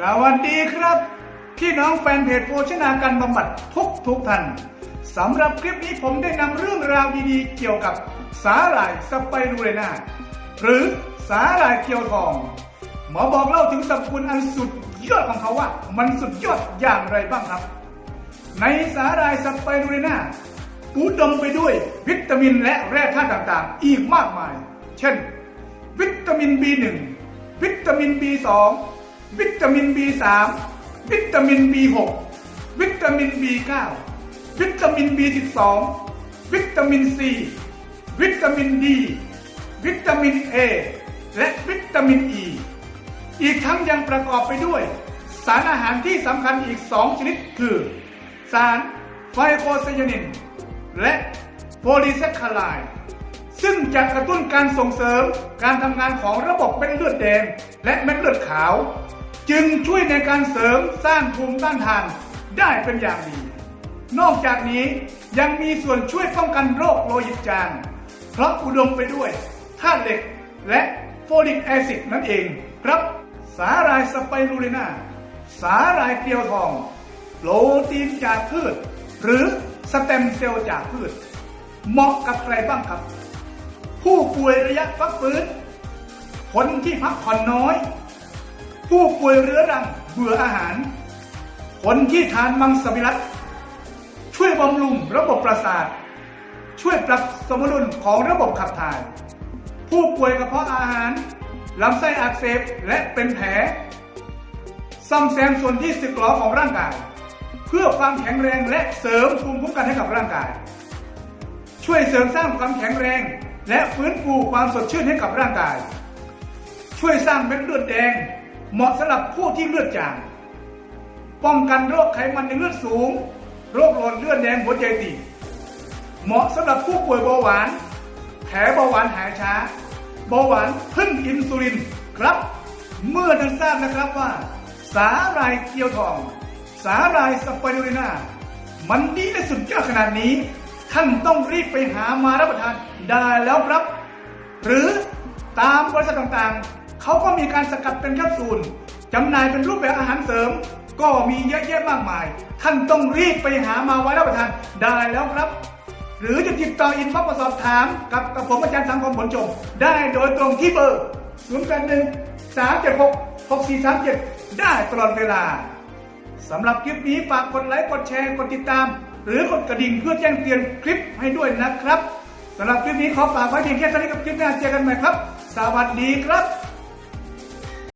สวัสดีครับ พี่น้องแฟนเพจโภชนาการบำบัดทุกทุกท่านสำหรับคลิปนี้ผมได้นำเรื่องราวดีๆ เกี่ยวกับสาหร่ายสไปรูเรนาหรือสาหร่ายเกียวทอง หมอบอกเล่าถึงสรรพคุณอันสุดยอดของเขาว่า มันสุดยอดอย่างไรบ้างครับ ในสาหร่ายสไปรูเรนาอุดมไปด้วยวิตามินและแร่ธาตุต่างๆ อีกมากมาย เช่น วิตามิน B1 วิตามิน B2 วิตามิน B3 วิตามิน B6 วิตามิน B9 วิตามิน B12 วิตามิน C วิตามิน D วิตามิน A และวิตามิน E อีกทั้งยังประกอบไปด้วย สารอาหารที่สำคัญอีก 2 ชนิดคือ สารไฟโคไซยานิน และโพลีแซคคาไลด์ซึ่งจะกระตุ้นการส่งเสริมการทำงานของระบบเม็ดเลือดแดง และเม็ดเลือดขาว จึงช่วยในการเสริมสร้างภูมิต้านทานได้เป็นอย่างดี นอกจากนี้ยังมีส่วนช่วยป้องกันโรคโลหิตจาง เพราะอุดมไปด้วยธาตุเหล็กและโฟลิกแอซิดนั่นเองครับสาหร่ายสไปรูลินาสาหร่ายเกลียวทองโปรตีนจากพืช หรือสเต็มเซลล์จากพืช เหมาะกับใครบ้างครับ ผู้ป่วยระยะฟักฟื้น คนที่พักผ่อนน้อย ผู้ป่วยเรื้อรังเบื่ออาหาร คนที่ทานมังสวิรัตช่วยบำรุงระบบประสาท ช่วยปรับสมดุลของระบบขับถ่าย ผู้ป่วยกระเพาะอาหารลำไส้อักเสบและเป็นแผลซ่อมแซมส่วนที่สึกหรอของร่างกาย เพื่อความแข็งแรงและเสริมภูมิคุ้มกันให้กับร่างกาย ช่วยเสริมสร้างความแข็งแรง และฟื้นฟูความสดชื่นให้กับร่างกาย ช่วยสร้างเม็ดเลือดแดง เหมาะสำหรับผู้ที่เลือดจาง ป้องกันโรคไขมันในเลือดสูง โรคหลอดเลือดแดงหัวใจตีบเหมาะสำหรับผู้ป่วยเบาหวาน แผลเบาหวานหายช้า เบาหวานพึ่งอินซูลินครับ เมื่อท่านทราบนะครับว่า สาหร่ายเกียวทอง สาหร่ายสไปรูลิน่ามันดีและสุดยอดขนาดนี้ ท่านต้องรีบไปหามารับประทานได้แล้วครับ หรือตามบริษัทต่างๆ เขาก็มีการสกัดเป็นแคปซูลจำหน่ายเป็นรูปแบบอาหารเสริม ก็มีเยอะแยะมากมาย ท่านต้องรีบไปหามาไว้รับประทานได้แล้วครับ หรือจะติดต่ออินบ็อกซ์มาสอบถามกับกับผมอาจารย์สังคมผลชมได้โดยตรงที่เบอร์0 8 1 3 7 6 6 4 3 7 ได้ตลอดเวลาสำหรับคลิปนี้ฝากกดไลค์ กดแชร์ กดติดตาม หรือกดกระดิ่งเพื่อแจ้งเตือนคลิปให้ด้วยนะครับสำหรับคลิปนี้ขอฝากไว้เพียงแค่เท่านี้กับคลิปหน้าเจอกันใหม่ครับ สวัสดีครับ